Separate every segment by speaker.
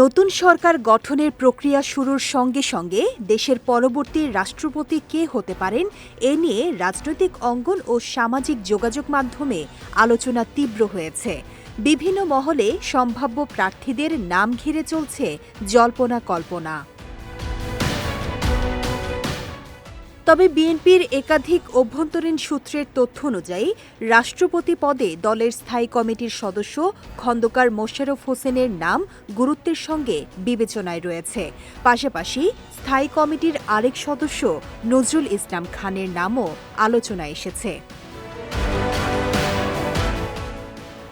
Speaker 1: নতুন সরকার গঠনের প্রক্রিয়া শুরুর সঙ্গে সঙ্গে দেশের পরবর্তী রাষ্ট্রপতি কে হতে পারেন এ নিয়ে রাজনৈতিক অঙ্গন ও সামাজিক যোগাযোগ মাধ্যমে আলোচনা তীব্র হয়েছে বিভিন্ন মহলে সম্ভাব্য প্রার্থীদের নাম ঘিরে চলছে জল্পনা কল্পনা তবে বিএনপির একাধিক অভ্যন্তরীণ সূত্রের তথ্য অনুযায়ী রাষ্ট্রপতি পদে দলের স্থায়ী কমিটির সদস্য খন্দকার মোশারফ হোসেনের নাম গুরুত্বের সঙ্গে বিবেচনায় রয়েছে পাশাপাশি স্থায়ী কমিটির আরেক সদস্য নজরুল ইসলাম খানের নামও আলোচনায় এসেছে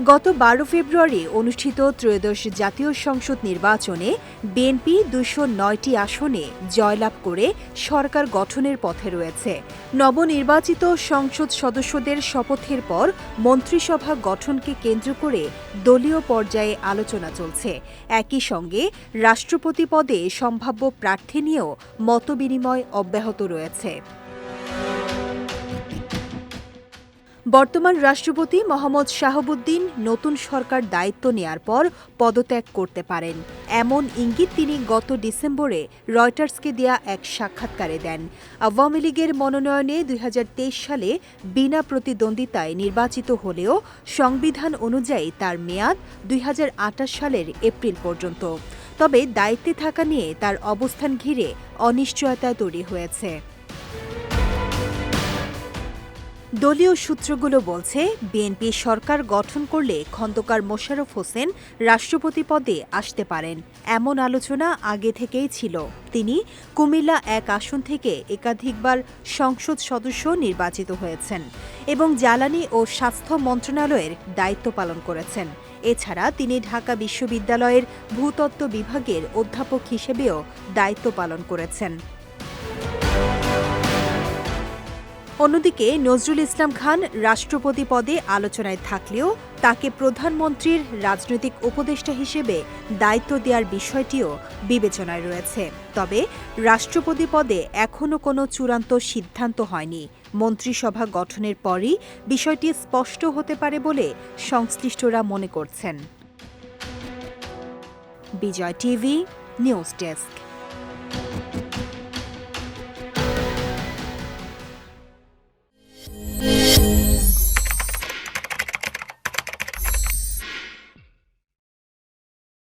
Speaker 1: গত বারো ফেব্রুয়ারি অনুষ্ঠিত ত্রয়োদশ জাতীয় সংসদ নির্বাচনে বিএনপি দুশো নয়টি আসনে জয়লাভ করে সরকার গঠনের পথে রয়েছে নবনির্বাচিত সংসদ সদস্যদের শপথের পর মন্ত্রিসভা গঠনকে কেন্দ্র করে দলীয় পর্যায়ে আলোচনা চলছে একই সঙ্গে রাষ্ট্রপতি পদে সম্ভাব্য প্রার্থী নিয়েও মতবিনিময় অব্যাহত রয়েছে বর্তমান রাষ্ট্রপতি মোহাম্মদ শাহাবুদ্দিন নতুন সরকার দায়িত্ব নেয়ার পর পদত্যাগ করতে পারেন এমন ইঙ্গিত তিনি গত ডিসেম্বরে রয়টার্সকে দেয়া এক সাক্ষাৎকারে দেন আওয়ামী লীগের মনোনয়নে দুই সালে বিনা প্রতিদ্বন্দ্বিতায় নির্বাচিত হলেও সংবিধান অনুযায়ী তার মেয়াদ দুই সালের এপ্রিল পর্যন্ত তবে দায়িত্বে থাকা নিয়ে তার অবস্থান ঘিরে অনিশ্চয়তা তৈরি হয়েছে দলীয় সূত্রগুলো বলছে বিএনপি সরকার গঠন করলে খন্দকার মোশাররফ হোসেন রাষ্ট্রপতি পদে আসতে পারেন এমন আলোচনা আগে থেকেই ছিল তিনি কুমিল্লা এক আসন থেকে একাধিকবার সংসদ সদস্য নির্বাচিত হয়েছেন এবং জ্বালানি ও স্বাস্থ্য মন্ত্রণালয়ের দায়িত্ব পালন করেছেন এছাড়া তিনি ঢাকা বিশ্ববিদ্যালয়ের ভূতত্ত্ব বিভাগের অধ্যাপক হিসেবেও দায়িত্ব পালন করেছেন অন্যদিকে নজরুল ইসলাম খান রাষ্ট্রপতি পদে আলোচনায় থাকলেও তাকে প্রধানমন্ত্রীর রাজনৈতিক উপদেষ্টা হিসেবে দায়িত্ব দেওয়ার বিষয়টিও বিবেচনায় রয়েছে তবে রাষ্ট্রপতি পদে এখনও কোনো চূড়ান্ত সিদ্ধান্ত হয়নি মন্ত্রিসভা গঠনের পরই বিষয়টি স্পষ্ট হতে পারে বলে সংশ্লিষ্টরা মনে করছেন
Speaker 2: বিজয় টিভি নিউজ ডেস্ক